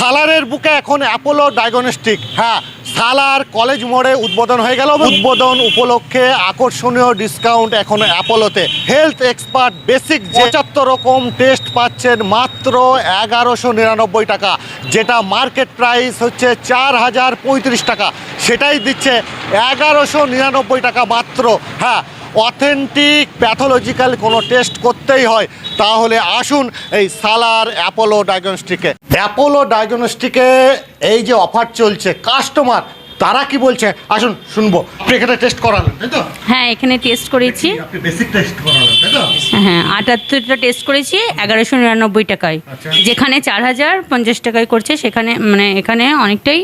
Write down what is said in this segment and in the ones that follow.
সালারের বুকে এখন Apollo diagnostic হ্যাঁ সালার কলেজ মোড়ে উদ্বোধন হয়ে গেল। উদ্বোধন উপলক্ষে আকর্ষণীয় ডিসকাউন্ট এখন অ্যাপোলোতে হেলথ এক্সপার্ট বেসিক পঁচাত্তর রকম টেস্ট পাচ্ছেন মাত্র এগারোশো নিরানব্বই টাকা, যেটা মার্কেট প্রাইস হচ্ছে চার হাজার পঁয়ত্রিশ টাকা। সেটাই দিচ্ছে এগারোশো নিরানব্বই টাকা মাত্র। হ্যাঁ অথেন্টিক প্যাথোলজিক্যাল কোনো টেস্ট করতেই হয়, তাহলে আসুন এই সালার অ্যাপোলো ডায়াগনস্টিকে। অ্যাপোলো ডায়াগনস্টিকে এই যে অফার চলছে, কাস্টমার তারা কি বলছে? আসুন শুনব। আপনি এখানে টেস্ট করালেন তাই তো? হ্যাঁ এখানে টেস্ট করেছি। আপনি বেসিক টেস্ট করালেন তাই তো? হ্যাঁ আটাত্তরটা টেস্ট করেছি এগারোশো নিরানব্বই টাকায়। আচ্ছা। যেখানে চার হাজার পঞ্চাশ টাকায় করছে সেখানে মানে এখানে অনেকটাই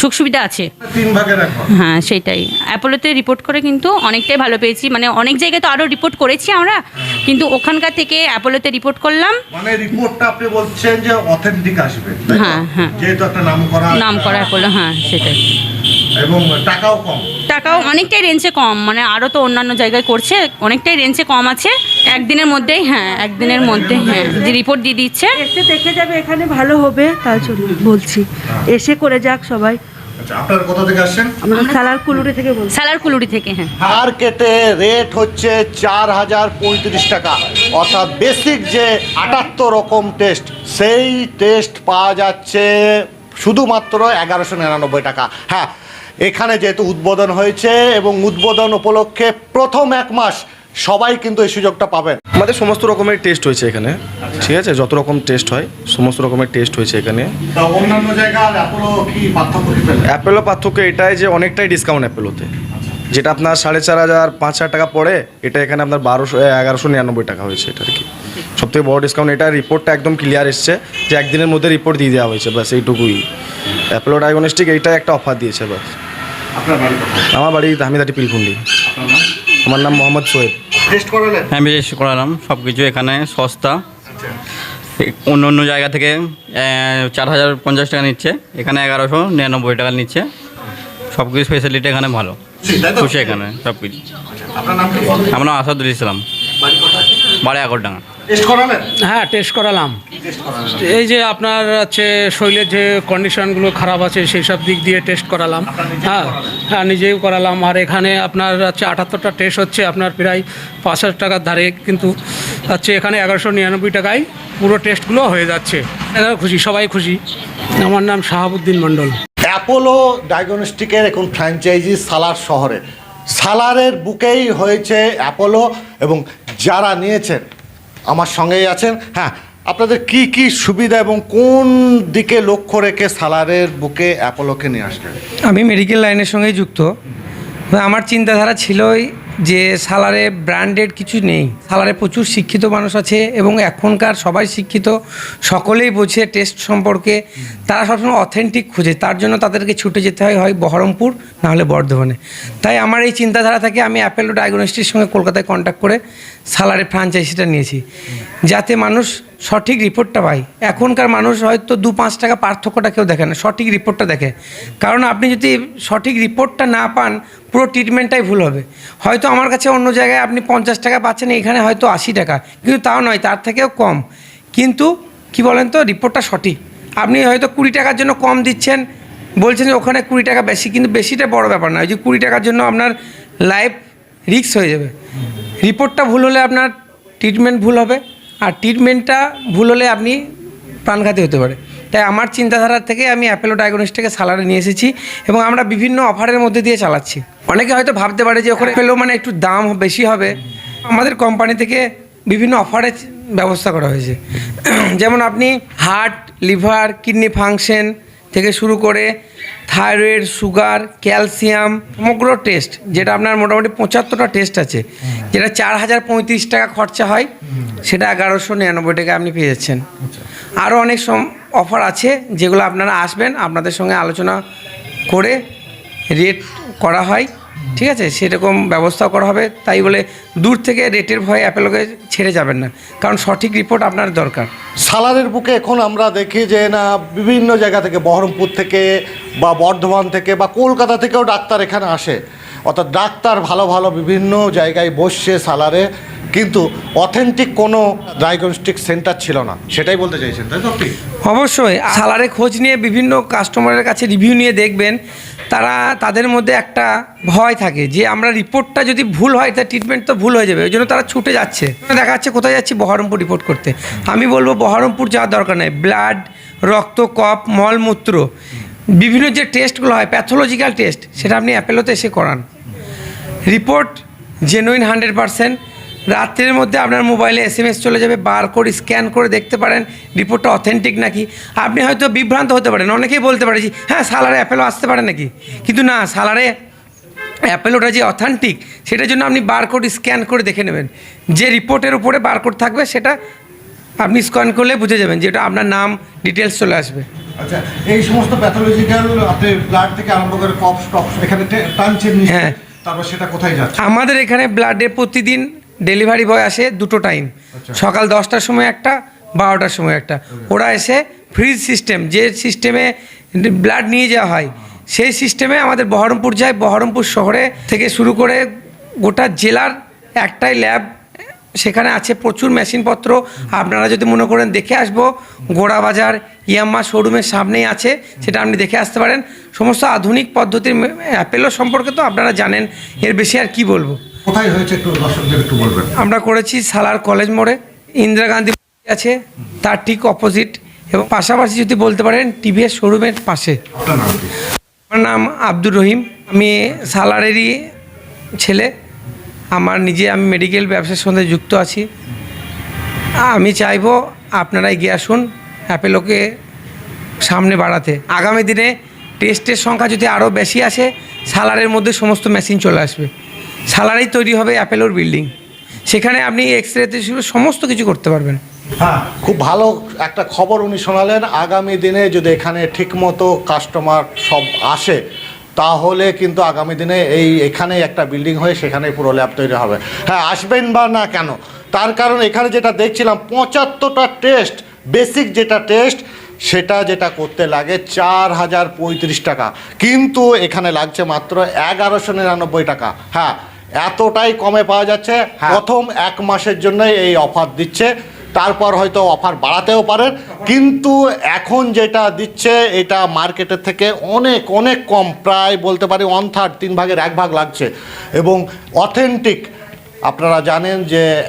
সুখ সুবিধা আছে। তিন ভাগের এক ভাগ। হ্যাঁ সেটাই। অ্যাপোলোতে রিপোর্ট করে কিন্তু অনেকটাই ভালো পেয়েছি। মানে অনেক জায়গায় তো আরও রিপোর্ট করেছি আমরা কিন্তু ওখানকার থেকে অ্যাপোলোতে রিপোর্ট করলাম। মানে রিপোর্টটা আপনি বলছেন যে অথেন্টিক আসবে তাই তো? হ্যাঁ, হ্যাঁ। যেহেতু একটা নাম করা নাম করা অ্যাপোলো হ্যাঁ সেটাই। এবং টাকাও কম। টাকাও অনেকটাই রেঞ্জে কম মানে আরও তো অন্যান্য জায়গায় করছে অনেকটাই রেঞ্জে কম আছে। একদিনের মধ্যেই হ্যাঁ একদিনের মধ্যে হ্যাঁ যে রিপোর্ট দিয়ে দিচ্ছে। এসে দেখে যাবে এখানে ভালো হবে তার জন্য বলছি। এসে করে যাক সবাই। আচ্ছা আপনারা কোথা থেকে আসছেন? আমরা সালার থেকে বলছি। সালার কুলুরি থেকে হ্যাঁ। মার্কেটে রেট হচ্ছে চার হাজার পঁয়ত্রিশ টাকা। অর্থাৎ বেসিক যে আটাত্তর রকম টেস্ট সেই টেস্ট পাওয়া যাচ্ছে শুধুমাত্র এগারোশো নিরানব্বই টাকা। হ্যাঁ এখানে যেহেতু উদ্বোধন হয়েছে এবং উদ্বোধন উপলক্ষে প্রথম এক মাস সবাই কিন্তু এই সুযোগটা পাবেন। আমাদের সমস্ত রকমের টেস্ট হয়েছে এখানে। ঠিক আছে? যত রকম টেস্ট হয় সমস্ত রকমের টেস্ট হয়েছে এখানে। অন্যান্য জায়গায় অ্যাপোলো কি পার্থক্য কি অ্যাপেলো পার্থক্য এটাই যে অনেকটাই ডিসকাউন্ট অ্যাপেলোতে যেটা আপনার সাড়ে চার হাজার পাঁচ হাজার টাকা পড়ে এটা এখানে আপনার বারোশো এগারোশো নিরানব্বই টাকা হয়েছে এটা আর কি। সব থেকে বড় ডিসকাউন্ট এটা রিপোর্টটা একদম ক্লিয়ার এসছে যে একদিনের মধ্যে রিপোর্ট দিয়ে দেওয়া হয়েছে ব্যাস এইটুকুই। অ্যাপেলো ডায়াগনস্টিক এইটাই একটা অফার দিয়েছে ব্যাস? আমার বাড়ি হামিদাটি পিলকুন্ডি। আমার নাম মোহাম্মদ সোয়েব টেস্ট করালেন? হ্যাঁ টেস্ট করালাম। সব কিছু এখানে সস্তা। অন্য অন্য জায়গা থেকে চার হাজার পঞ্চাশ টাকা নিচ্ছে। এখানে এগারোশো নিরানব্বই টাকা নিচ্ছে। সব কিছু ফেসিলিটি এখানে ভালো। খুশি এখানে সব কিছু আপনার আমার নাম আসাদুল ইসলাম। বাড়ি আগরডাঙ্গা টেস্ট করালেন? হ্যাঁ টেস্ট করালাম। এই যে আপনার হচ্ছে শরীরের যে কন্ডিশনগুলো খারাপ আছে সেই সব দিক দিয়ে টেস্ট করালাম। হ্যাঁ হ্যাঁ নিজেও করালাম। আর এখানে আপনার হচ্ছে আটাত্তরটা টেস্ট হচ্ছে আপনার প্রায় পাঁচ হাজার টাকার ধারে। কিন্তু হচ্ছে এখানে এগারোশো নিরানব্বই টাকায় পুরো টেস্টগুলো হয়ে যাচ্ছে। খুশি সবাই খুশি। আমার নাম শাহাবুদ্দিন মণ্ডল। অ্যাপোলো ডায়াগনস্টিকের এখন ফ্র্যাঞ্চাইজি সালার শহরে। সালারের বুকেই হয়েছে অ্যাপোলো এবং যারা নিয়েছেন, আমার সঙ্গেই আছেন হ্যাঁ আপনাদের কি কি সুবিধা এবং কোন দিকে লক্ষ্য রেখে সালারের বুকে অ্যাপোলোকে নিয়ে আসলেন? আমি মেডিকেল লাইনের সঙ্গেই যুক্ত। আমার চিন্তাধারা ছিলই যে সালারে ব্র্যান্ডেড কিছু নেই, সালারে প্রচুর শিক্ষিত মানুষ আছে এবং এখনকার সবাই শিক্ষিত, সকলেই বোঝে টেস্ট সম্পর্কে। তারা সবসময় অথেন্টিক খুঁজে, তার জন্য তাদেরকে ছুটে যেতে হয় হয় বহরমপুর নাহলে বর্ধমানে। তাই আমার এই চিন্তাধারা থেকে আমি অ্যাপেলো ডায়াগনস্টির সঙ্গে কলকাতায় কন্ট্যাক্ট করে সালারে ফ্রাঞ্চাইজিটা নিয়েছি। যাতে মানুষ সঠিক রিপোর্টটা পায় এখনকার মানুষ হয়তো দু পাঁচ টাকা পার্থক্যটা কেউ দেখে না, সঠিক রিপোর্টটা দেখে। কারণ আপনি যদি সঠিক রিপোর্টটা না পান, পুরো ট্রিটমেন্টটাই ভুল হবে। হয়তো আমার কাছে অন্য জায়গায় আপনি পঞ্চাশ টাকা পাচ্ছেন, এখানে হয়তো আশি টাকা। কিন্তু তাও নয়, তার থেকেও কম। কিন্তু কি বলেন তো, রিপোর্টটা সঠিক। আপনি হয়তো কুড়ি টাকার জন্য কম দিচ্ছেন, বলছেন যে ওখানে কুড়ি টাকা বেশি, কিন্তু বেশিটা বড় ব্যাপার না। ওই যে কুড়ি টাকার জন্য আপনার লাইফ রিস্ক হয়ে যাবে। রিপোর্টটা ভুল হলে আপনার ট্রিটমেন্ট ভুল হবে। আর ট্রিটমেন্টটা ভুল হলে আপনি প্রাণঘাতী হতে পারে। তাই আমার চিন্তাধারা থেকে আমি অ্যাপেলো ডায়াগনস্টিকে সালারে নিয়ে এসেছি এবং আমরা বিভিন্ন অফারের মধ্যে দিয়ে চালাচ্ছি। অনেকে হয়তো ভাবতে পারে যে ওখানে অ্যাপেলো মানে একটু দাম বেশি হবে। আমাদের কোম্পানি থেকে বিভিন্ন অফারের ব্যবস্থা করা হয়েছে। যেমন আপনি হার্ট লিভার কিডনি ফাংশন থেকে শুরু করে থাইরয়েড, সুগার, ক্যালসিয়াম, সমগ্র টেস্ট, যেটা আপনার মোটামুটি পঁচাত্তরটা টেস্ট আছে, যেটা চার হাজার পঁয়ত্রিশ টাকা খরচা হয়, সেটা এগারোশো নিরানব্বই টাকা আপনি পেয়ে যাচ্ছেন। আরও অনেক অফার আছে, যেগুলো আপনারা আসবেন, আপনাদের সঙ্গে আলোচনা করে রেট করা হয়। ঠিক আছে? সেরকম ব্যবস্থা করা হবে। তাই বলে দূর থেকে রেটের ভয়ে অ্যাপেলোকে ছেড়ে যাবেন না। কারণ সঠিক রিপোর্ট আপনার দরকার। সালারের বুকে এখন আমরা দেখি যে না, বিভিন্ন জায়গা থেকে বহরমপুর থেকে বা বর্ধমান থেকে বা কলকাতা থেকেও ডাক্তার এখানে আসে। অর্থাৎ ডাক্তার ভালো ভালো বিভিন্ন জায়গায় বসছে সালারে কিন্তু অথেন্টিক কোনো ডায়াগনস্টিক সেন্টার ছিল না। সেটাই বলতে চাইছেন, তাই তো আপনি? অবশ্যই। সালারে খোঁজ নিয়ে বিভিন্ন কাস্টমারের কাছে রিভিউ নিয়ে দেখবেন, তারা তাদের মধ্যে একটা ভয় থাকে যে আমরা রিপোর্টটা যদি ভুল হয়, তার ট্রিটমেন্ট তো ভুল হয়ে যাবে, ওই জন্য তারা ছুটে যাচ্ছে। দেখা যাচ্ছে কোথায় যাচ্ছি বহরমপুর রিপোর্ট করতে। আমি বলব বহরমপুর যাওয়ার দরকার নেই। ব্লাড রক্ত কপ মলমূত্র, বিভিন্ন যে টেস্টগুলো হয় প্যাথোলজিক্যাল টেস্ট সেটা আপনি অ্যাপেলোতে এসে করান। রিপোর্ট জেনুইন হান্ড্রেড পারসেন্ট রাত্রের মধ্যে আপনার মোবাইলে এস এম এস চলে যাবে বার করে স্ক্যান করে দেখতে পারেন রিপোর্টটা অথেন্টিক নাকি। আপনি হয়তো বিভ্রান্ত হতে পারেন অনেকেই বলতে পারে যে হ্যাঁ সালারে অ্যাপেলো আসতে পারে নাকি? কিন্তু না সালারে অ্যাপেলোটা যে অথেন্টিক সেটার জন্য আপনি বারকোড স্ক্যান করে দেখে নেবেন। যে রিপোর্টের উপরে বারকোড থাকবে সেটা আপনি স্ক্যান করলে বুঝে যাবেন যে এটা আপনার নাম ডিটেলস চলে আসবে। আচ্ছা এই সমস্ত প্যাথোলজিক্যাল আপনি ব্লাড থেকে আরম্ভ করে কফ স্টপ এখানে টানছেন হ্যাঁ। তারপর সেটা কোথায় যাচ্ছে? আমাদের এখানে ব্লাডে প্রতিদিন ডেলিভারি বয় আসে দুটো টাইম। সকাল দশটার সময় একটা বারোটার সময় একটা। ওরা এসে ফ্রিজ সিস্টেম যে সিস্টেমে ব্লাড নিয়ে যাওয়া হয় সেই সিস্টেমে আমাদের বহরমপুর যায় বহরমপুর শহরে থেকে শুরু করে গোটা জেলার একটাই ল্যাব সেখানে আছে প্রচুর মেশিনপত্র। আপনারা যদি মনে করেন দেখে আসব গোড়া বাজার ইয়াম্মা শোরুমের সামনেই আছে সেটা আপনি দেখে আসতে পারেন। সমস্ত আধুনিক পদ্ধতির অ্যাপেলো সম্পর্কে তো আপনারা জানেন এর বেশি আর কি বলব। কোথায় হয়েছে একটু দর্শকদের একটু বলবেন? আমরা করেছি সালার কলেজ মোড়ে। ইন্দিরা গান্ধী আছে তার ঠিক অপোজিট এবং পাশাপাশি যদি বলতে পারেন টিভিএস শোরুমের পাশে। আমার নাম আব্দুর রহিম। আমি সালারেরই ছেলে। আমার নিজে আমি মেডিকেল ব্যবসার সঙ্গে যুক্ত আছি। আমি চাইব আপনারা এগিয়ে আসুন অ্যাপেলোকে সামনে বাড়াতে। আগামী দিনে টেস্টের সংখ্যা যদি আরও বেশি আসে সালারের মধ্যে সমস্ত মেশিন চলে আসবে। সালারেই তৈরি হবে অ্যাপেলোর বিল্ডিং। সেখানে আপনি এক্স রেতে শুরু সমস্ত কিছু করতে পারবেন। হ্যাঁ খুব ভালো একটা খবর উনি শোনালেন। আগামী দিনে যদি এখানে ঠিকমতো কাস্টমার সব আসে, তাহলে কিন্তু আগামী দিনে এই এখানে একটা বিল্ডিং হয়ে সেখানে পুরো ল্যাব তৈরি হবে। হ্যাঁ আসবেন বা না কেন? তার কারণ এখানে যেটা দেখছিলাম, পঁচাত্তরটা টেস্ট বেসিক যেটা টেস্ট সেটা যেটা করতে লাগে চার হাজার পঁয়ত্রিশ টাকা। কিন্তু এখানে লাগছে মাত্র এগারোশো নিরানব্বই টাকা। হ্যাঁ এতটাই কমে পাওয়া যাচ্ছে। প্রথম এক মাসের জন্য এই অফার দিচ্ছে। তারপর হয়তো অফার বাড়াতেও পারেন। কিন্তু এখন যেটা দিচ্ছে এটা মার্কেটের থেকে অনেক অনেক কম প্রায় বলতে পারি ওয়ান থার্ড তিন ভাগের এক ভাগ লাগছে। এবং অথেন্টিক আপনারা জানেন যে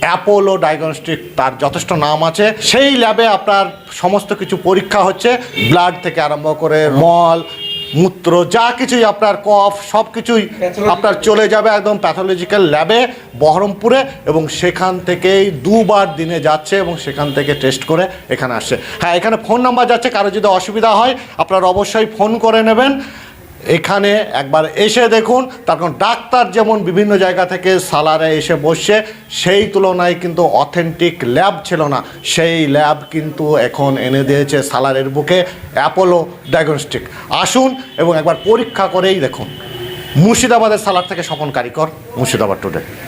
অ্যাপোলো ডায়াগনস্টিক তার যথেষ্ট নাম আছে। সেই ল্যাবে আপনার সমস্ত কিছু পরীক্ষা হচ্ছে। ব্লাড থেকে আরম্ভ করে মল মূত্র যা কিছুই আপনার কফ সব কিছুই আপনার চলে যাবে একদম প্যাথোলজিক্যাল ল্যাবে বহরমপুরে এবং সেখান থেকেই দুবার দিনে যাচ্ছে এবং সেখান থেকে টেস্ট করে এখানে আসছে। হ্যাঁ এখানে ফোন নাম্বার যাচ্ছে কারও যদি অসুবিধা হয় আপনারা অবশ্যই ফোন করে নেবেন। এখানে একবার এসে দেখুন তার কারণ ডাক্তার যেমন বিভিন্ন জায়গা থেকে সালারে এসে বসছে, সেই তুলনায় কিন্তু অথেন্টিক ল্যাব ছিল না। সেই ল্যাব কিন্তু এখন এনে দিয়েছে সালারের বুকে অ্যাপোলো ডায়াগনস্টিক আসুন এবং একবার পরীক্ষা করেই দেখুন। মুর্শিদাবাদের সালার থেকে স্বপন কারিকর, মুর্শিদাবাদ টুডে